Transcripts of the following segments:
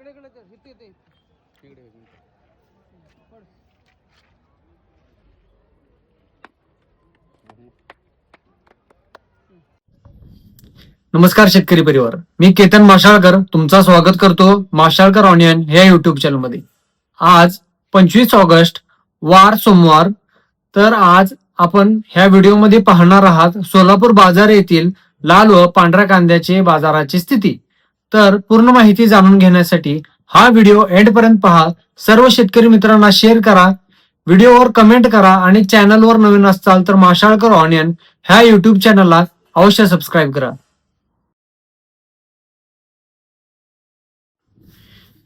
इकडे इकडे कर. इथे इथे तिकडे पड. नमस्कार शेतकरी परिवार. मी केतन माशाळकर. तुमचा स्वागत करतो माशाळकर ऑनियन या युट्यूब चॅनलमध्ये. आज पंचवीस ऑगस्ट वार सोमवार. तर आज आपण ह्या व्हिडिओमध्ये पाहणार आहात सोलापूर बाजार येथील लाल व पांढऱ्या कांद्याचे बाजाराची स्थिती. तर पूर्ण माहिती जाणून घेण्यासाठी हा व्हिडिओ एंड पर्यंत पहा. सर्व शेतकरी मित्रांना शेअर करा. व्हिडिओवर कमेंट करा आणि चॅनलवर नवीन असाल तर माशाळकर ऑनियन ह्या युट्यूब चॅनलला अवश्य सबस्क्राईब करा.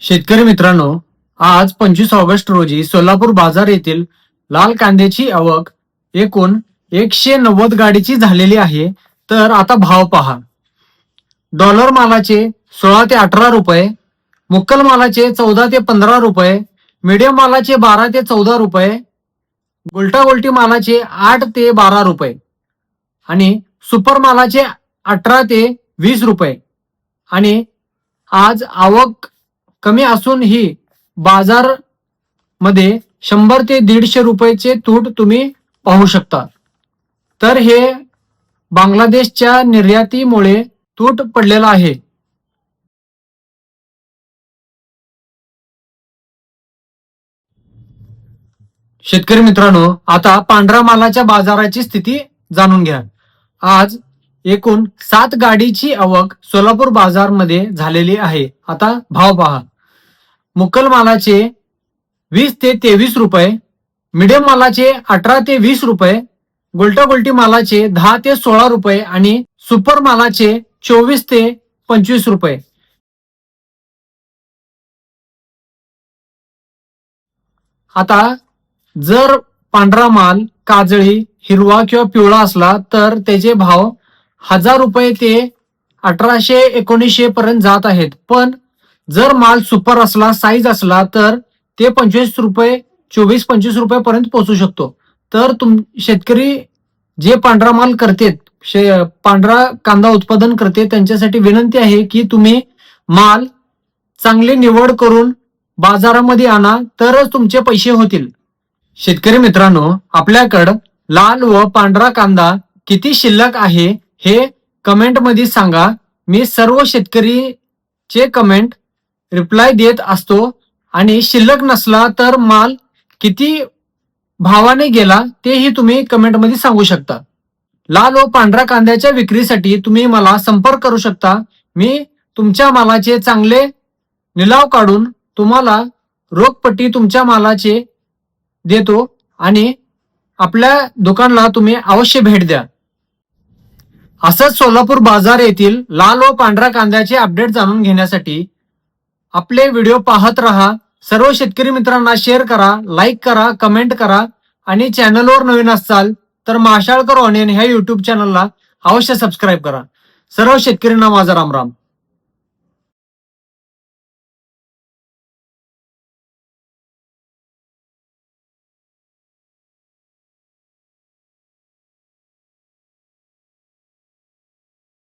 शेतकरी मित्रांनो आज पंचवीस ऑगस्ट रोजी सोलापूर बाजार येथील लाल कांद्याची आवक एकूण एकशे नव्वद गाडीची झालेली आहे. तर आता भाव पहा. डॉलर मालाचे सोळा ते अठरा रुपये मुक्कल मालाचे चौदा ते पंधरा रुपये मिडियम मालाचे बारा ते चौदा रुपये गुलटा गुलटी मालाचे आठ ते बारा रुपये आणि सुपर मालाचे अठरा ते वीस रुपये. आणि आज आवक कमी असूनही बाजारमध्ये शंभर ते दीडशे रुपयेचे तूट तुम्ही पाहू शकता. तर हे बांगलादेशच्या निर्यातीमुळे तूट पडलेला आहे. शेतकरी मित्रांनो आता पांढरा मालाच्या बाजाराची स्थिती जाणून घ्या. आज एकूण सात गाडीची आवक सोलापूर बाजारमध्ये झालेली आहे. आता भाव पहा. मुक्कल मालाचे वीस ते तेवीस रुपये मिडियम मालाचे अठरा ते वीस रुपये गोलटा गुलटी मालाचे दहा ते सोळा रुपये आणि सुपर मालाचे चोवीस ते पंचवीस रुपये. आता जर पांढरा माल काजळी हिरवा किंवा पिवळा असला तर त्याचे भाव हजार रुपये ते अठराशे एकोणीसशे पर्यंत जात आहेत. पण जर माल सुपर असला साईज असला तर ते पंचवीस रुपये चोवीस पंचवीस रुपयापर्यंत पोहोचू शकतो. तर तुम शेतकरी जे पांढरा माल करतेत शे- पांढरा कांदा उत्पादन करते त्यांच्यासाठी विनंती आहे की तुम्ही माल चांगली निवड करून बाजारामध्ये आणा तरच तुमचे पैसे होतील. शेतकरी मित्रांनो आपल्याकडं लाल व पांढरा कांदा किती शिल्लक आहे हे कमेंटमध्ये सांगा. मी सर्व शेतकरीचे कमेंट रिप्लाय देत असतो. आणि शिल्लक नसला तर माल किती भावाने गेला तेही तुम्ही कमेंटमध्ये सांगू शकता. लाल व पांढरा कांद्याच्या विक्रीसाठी तुम्ही मला संपर्क करू शकता. मी तुमच्या मालाचे चांगले निलाव काढून तुम्हाला रोखपट्टी तुमच्या मालाचे देतो आणि आपल्या दुकानला तुम्ही अवश्य भेट द्या. असंच सोलापूर बाजार येथील लाल व पांढऱ्या कांद्याचे अपडेट जाणून घेण्यासाठी आपले व्हिडिओ पाहत रहा. सर्व शेतकरी मित्रांना शेअर करा लाईक करा कमेंट करा आणि चॅनलवर नवीन असाल तर माशाळकर ऑनियन ह्या युट्यूब चॅनलला अवश्य सबस्क्राईब करा. सर्व शेतकऱ्यांना माझा रामराम